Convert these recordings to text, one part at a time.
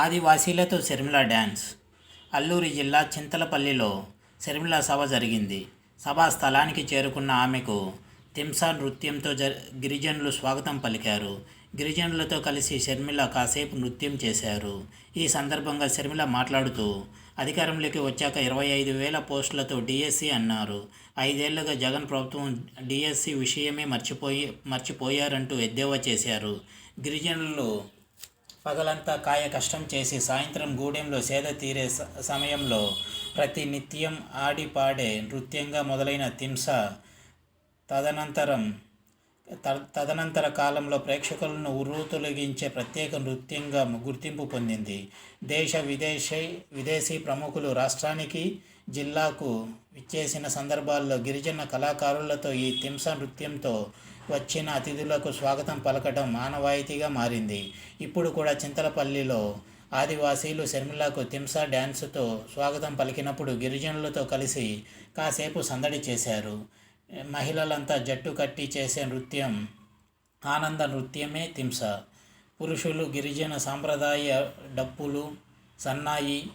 ఆదివాసీలతో Sharmila dance. Alluri జిల్లా చింతలపల్లిలో శర్మిల సభ జరిగింది. సభా స్థలానికి చేరుకున్న ఆమెకు తింసా నృత్యంతో జ గిరిజనులు స్వాగతం పలికారు. గిరిజనులతో కలిసి షర్మిల కాసేపు నృత్యం చేశారు. ఈ సందర్భంగా షర్మిల మాట్లాడుతూ అధికారంలోకి వచ్చాక ఇరవై ఐదు వేల పోస్టులతో డిఎస్సి అన్నారు. ఐదేళ్ళుగా జగన్ ప్రభుత్వం డిఎస్సి విషయమే మర్చిపోయి మర్చిపోయారంటూ ఎద్దేవా చేశారు. గిరిజనులు పగలంతా కాయ కష్టం చేసి సాయంత్రం గూడెంలో సేద తీరే స- సమయంలో ప్రతి నిత్యం ఆడి పాడే నృత్యంగా మొదలైన తింస తదనంతరం త- తదనంతర కాలంలో ప్రేక్షకులను ఉర్రూతొలగించే ప్రత్యేక నృత్యంగా గుర్తింపు పొందింది. దేశ విదేశీ విదేశీ ప్రముఖులు రాష్ట్రానికి జిల్లాకు విచ్చేసిన సందర్భాల్లో గిరిజన కళాకారులతో ఈ తింస నృత్యంతో వచ్చిన అతిథులకు స్వాగతం పలకడం ఆనవాయితీగా మారింది. ఇప్పుడు కూడా చింతలపల్లిలో ఆదివాసీలు శర్మిలకు తింసా డ్యాన్సుతో స్వాగతం పలికినప్పుడు గిరిజనులతో కలిసి కాసేపు సందడి చేశారు. మహిళలంతా జట్టు కట్టి చేసే నృత్యం ఆనంద నృత్యమే తింస పురుషులు గిరిజన సాంప్రదాయ డప్పులు సన్నాయి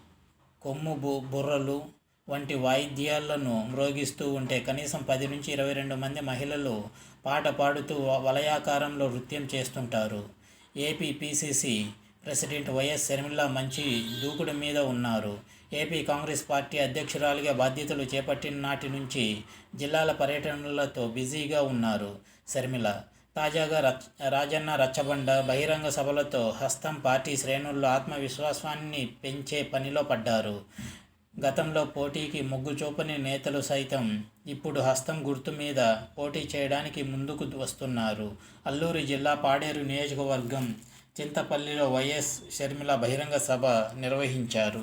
కొమ్ము బు బుర్రలు వంటి వాయిద్యాలను మ్రోగిస్తూ ఉంటే కనీసం పది నుంచి ఇరవై రెండు మంది మహిళలు పాట పాడుతూ వ- వలయాకారంలో నృత్యం చేస్తుంటారు. AP PCC president YS Sharmila మంచి దూకుడు మీద ఉన్నారు. ఏపీ కాంగ్రెస్ పార్టీ అధ్యక్షురాలిగా బాధ్యతలు చేపట్టిన నాటి నుంచి జిల్లాల పర్యటనలతో బిజీగా ఉన్నారు శర్మిల. తాజాగా రచ్ రాజన్న రచ్చబండ బహిరంగ సభలతో హస్తం పార్టీ శ్రేణుల్లో ఆత్మవిశ్వాసాన్ని పెంచే పనిలో పడ్డారు. గతంలో పోటీకి మొగ్గు చూపని నేతలు సైతం ఇప్పుడు హస్తం గుర్తు మీద పోటీ చేయడానికి ముందుకు వస్తున్నారు. అల్లూరి జిల్లా పాడేరు నియోజకవర్గం చింతపల్లిలో వైఎస్ షర్మిల బహిరంగ సభ నిర్వహించారు.